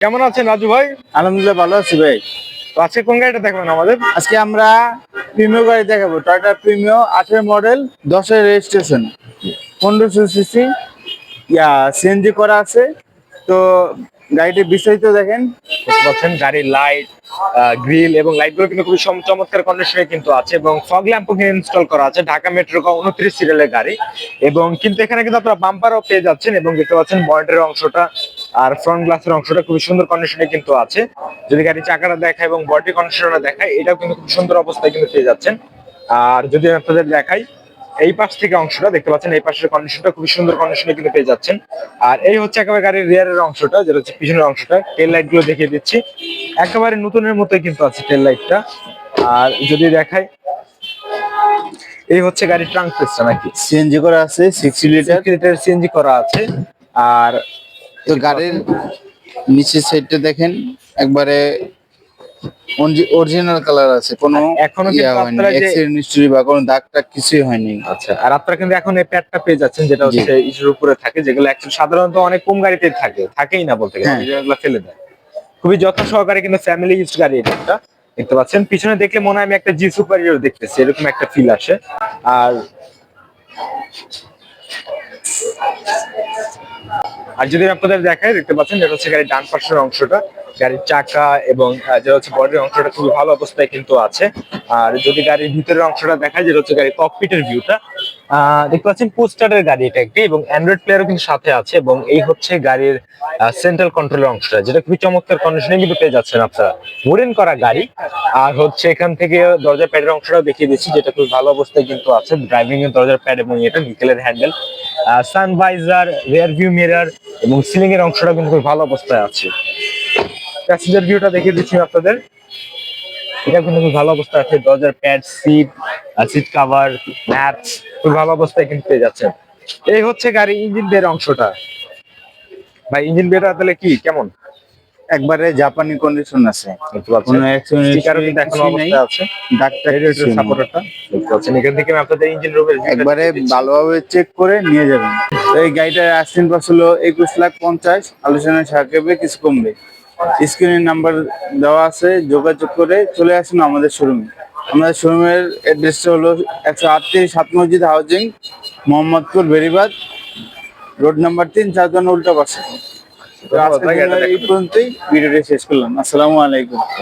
কেমন আছেন রাজু ভাই? আলহামদুলিল্লাহ ভালো আছি ভাই। তো আজকে কোন গাড়িটা দেখবেন আমাদের? আজকে আমরা প্রিমিয় গাড়ি দেখাবো টয়টা প্রিমিয় আঠেরো মডেল দশের রেজিস্ট্রেশন পনেরোশো সিসি ইয়া সিএনজি করা আছে। তো গাড়িটি বিস্তারিত দেখেন। পাচ্ছেন গাড়ির লাইট গ্রিল এবং লাইটগুলো কিন্তু খুবই চম- চমৎকার কন্ডিশনে কিন্তু আছে এবং ফগ ল্যাম্পও কিন্তু ইনস্টল করা আছে ঢাকা মেট্রো উনত্রিশ সিরিয়ালের গাড়ি। এবং কিন্তু এখানে কিন্তু আপনারা বাম্পারও পেয়ে যাচ্ছেন এবং দেখতে পাচ্ছেন বনেটের অংশটা আর ফ্রন্ট গ্লাসের অংশটা খুবই সুন্দর কন্ডিশনে কিন্তু আছে। যদি গাড়ির চাকাটা দেখায় এবং বডি কন্ডিশনটা দেখায় এটাও কিন্তু খুব সুন্দর অবস্থায় কিন্তু পেয়ে যাচ্ছেন। আর যদি আমি আপনাদের দেখাই এই পাশ থেকে অংশটা দেখতে পাচ্ছেন এই পাশের কন্ডিশনটা খুবই সুন্দর কন্ডিশনে কিন্তু পেয়ে যাচ্ছেন। আর এই হচ্ছে একেবারে গাড়ির রিয়ারের অংশটা যেটা হচ্ছে পিছনের অংশটা। টেল লাইটগুলো দেখিয়ে দিচ্ছি। একেবারে নতুনের মতোই কিন্তু আছে টেল লাইটটা আর যদি দেখাই এই হচ্ছে গাড়ির ট্রাঙ্ক পেসটা নাকি সিএনজি করা আছে সিক্সটি লিটার লিটার সিএনজি করা আছে। আর তো গাড়ির নিচের সাইডটা দেখেন একবারে অরিজিনাল কালার আছে কোনো এখনও ইয়া হয়নি হিস্ট্রি বা কোনো দাগ টাগ কিছুই হয়নি আচ্ছা আর আপনারা কিন্তু এখন এই প্যাডটা পেয়ে যাচ্ছেন যেটা হচ্ছে ইসের উপরে থাকে যেগুলো actually সাধারণত অনেক কম গাড়িতে থাকে থাকেই না বলতে গেলে হ্যাঁ। যেগুলো ফেলে দেয় খুবই যত্ন সহকারে কিন্তু ফ্যামিলি ইউজ গাড়ি এটা। দেখতে পাচ্ছেন পিছনে দেখলে মনে হয় আমি একটা জি সুপার হিরো দেখতেছি এরকম একটা ফিল আসে আর আর যদি আপনাদের দেখায় দেখতে পাচ্ছেন যেটা হচ্ছে গাড়ির ডান পাশের অংশটা। গাড়ির চাকা এবং যেটা হচ্ছে বডির অংশটা খুবই ভালো অবস্থায় কিন্তু আছে। আর যদি গাড়ির ভিতরের অংশটা দেখায় যেটা হচ্ছে গাড়ির ককপিটের ভিউটা দেখতে পাচ্ছেন পোস্টারের গাড়ি এটা একটি, এবং অ্যান্ড্রয়েড প্লেয়ারও কিন্তু সাথে আছে, এবং এই হচ্ছে গাড়ির সেন্ট্রাল কন্ট্রোলের অংশটা, যেটা খুবই চমৎকার কন্ডিশনে কিন্তু পেয়ে যাচ্ছেন আপনারা। মুডেন করা গাড়ি, আর হচ্ছে এখান থেকে দরজার প্যাডের অংশটাও দেখিয়ে দিচ্ছি, যেটা খুব ভালো অবস্থায় কিন্তু আছে ড্রাইভিং এর দরজার প্যাড এবং এটা নিকেলের handle sun visor rear view mirror এবং সিলিং এর অংশটা কিন্তু খুব ভালো অবস্থায় আছে। প্যাসেঞ্জার ভিউটা দেখিয়ে দিচ্ছি আপনাদের। এটা কিন্তু খুব ভালো অবস্থা আছে দরজার pad seat seat cover maps খুব ভালো অবস্থায় কিন্তু পেয়ে যাচ্ছে এই হচ্ছে গাড়ি ইঞ্জিন বের অংশটা। ভাই ইঞ্জিন বেরটা তাহলে কি? কেমন? একবারে জাপানি কন্ডিশন আছে। পাচ্ছেন কোনো স্টিকারও কিন্তু এখনও অবস্থায় আছে। নেই। সাপোর্টারটা দেখতে পাচ্ছেন এখান থেকে আমি আপনাদের ইঞ্জিন রুমের একবারে ভালোভাবে চেক করে নিয়ে যাবেন। এই গাড়িটার আসছেন পাস হলো একুশ লাখ পঞ্চাশ আলোচনা সাকেবে কিছু কমবে। স্ক্রিনের নাম্বার দেওয়া আছে যোগাযোগ করে চলে আসুন আমাদের শোরুমে আমাদের শোরুমের অ্যাড্রেসটা হলো একশো আটত্রিশ সাত মসজিদ housing Mohammadpur Beribadh road number তিন চারজন উল্টা পাশে। এই পর্যন্তই। ভিডিওটি শেষ করলাম। আসসালামু আলাইকুম।